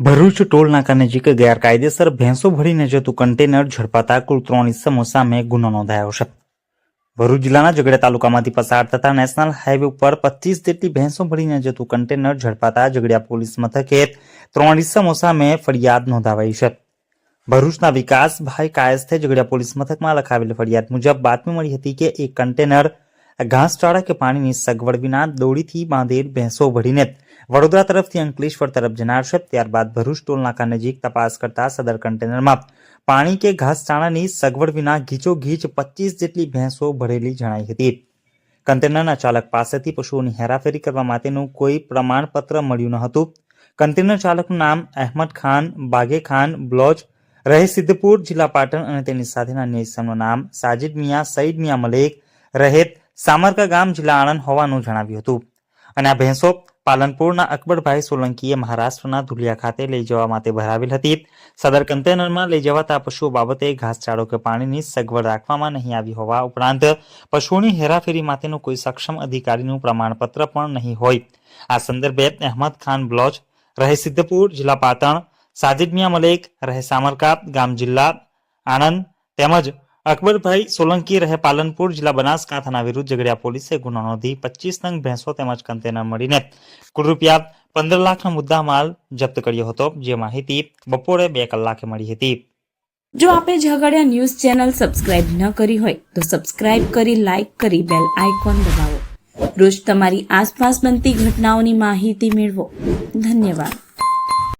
Bharuch toll નાકા નજીક ગેરકાયદેસર ભેંસો ભરીને જતું કન્ટેનર ઝડપાતા કુલ ત્રણ ઇસમો સામે ગુનો નોંધાયો છે. ભરૂચ જિલ્લાના ઝઘડા તાલુકામાંથી પસાર થતા નેશનલ હાઈવે ઉપર પચીસ જેટલી ભેંસો ભરીને જતું કન્ટેનર ઝડપાતા ઝઘડિયા પોલીસ મથકે ત્રણ ઇસમો સામે ફરિયાદ નોંધાવાઈ છે. ભરૂચના વિકાસભાઈ કાયસ્થે ઝઘડિયા પોલીસ મથકમાં લખાવેલી ફરિયાદ મુજબ બાતમી મળી હતી કે એક કન્ટેનર ઘાસચારા કે પાણીની સગવડ વિના દોડીથી બાંધેલ ભેંસો ભરીને વડોદરા તરફથી અંકલેશ્વર તરફ જનાર ત્યારબાદ ભરૂચ ટોલનાકા નજીક તપાસ કરતા સદર કન્ટેનરમાં પાણી કે ઘાસચાળાની સગવડ વિના ઘીચોઘીચ પચીસ જેટલી ભેંસો ભરેલી જણાઈ હતી. કન્ટેનરના ચાલક પાસેથી પશુઓની હેરાફેરી કરવા માટેનું કોઈ પ્રમાણપત્ર મળ્યું ન હતું. કન્ટેનર ચાલકનું નામ અહેમદ ખાન, બાગે ખાન, બ્લોચ, રહે સિદ્ધપુર, જિલ્લા પાટણ અને તેની સાથેના અન્ય નામ સાજિદ મિયા, સઈદ મિયા મલેક, રહેત સામરકા ગામ જિલ્લા આણંદ હોવાનું જણાવ્યું હતું. અને આ ભેંસો પાલનપુરના અકબરભાઈ સોલંકીએ મહારાષ્ટ્રના ધુલિયા ખાતે લઈ જવા માટે ભરાવેલ હતી. સદર કન્ટેનરમાં લઈ જવાતા પશુઓ બાબતે ઘાસચારો કે પાણીની સગવડ રાખવામાં નહીં આવી હોવા ઉપરાંત પશુઓની હેરાફેરી માટેનું કોઈ સક્ષમ અધિકારીનું પ્રમાણપત્ર પણ નહીં હોય. આ સંદર્ભે અહેમદ ખાન બ્લોચ, રહે સિદ્ધપુર, જિલ્લા પાટણ, સાજિદ મિયા મલેક, રહે સામરકા ગામ જિલ્લા આણંદ તેમજ અકબરભાઈ સોલંકી રહે પાલનપુર, જિલ્લા બનાસકાંઠાના વિરુદ્ધ ઝઘડિયા પોલીસે ગુનો નોંધી પચીસ નંગ ભેંસો તેમજ કન્ટેનર મળીને કુલ રૂપિયા પંદર લાખનો મુદ્દા માલ જપ્ત કર્યો હતો, જે માહિતી બપોરે બે કલાકે મળી હતી. જો આપે ઝઘડિયા ન્યૂઝ ચેનલ સબસ્ક્રાઇબ ન કરી હોય, તો સબસ્ક્રાઇબ કરી, લાઇક કરી, બેલ આઇકોન દબાવો. રોજ તમારી આસપાસ બનતી ઘટનાઓની માહિતી મેળવો. ધન્યવાદ.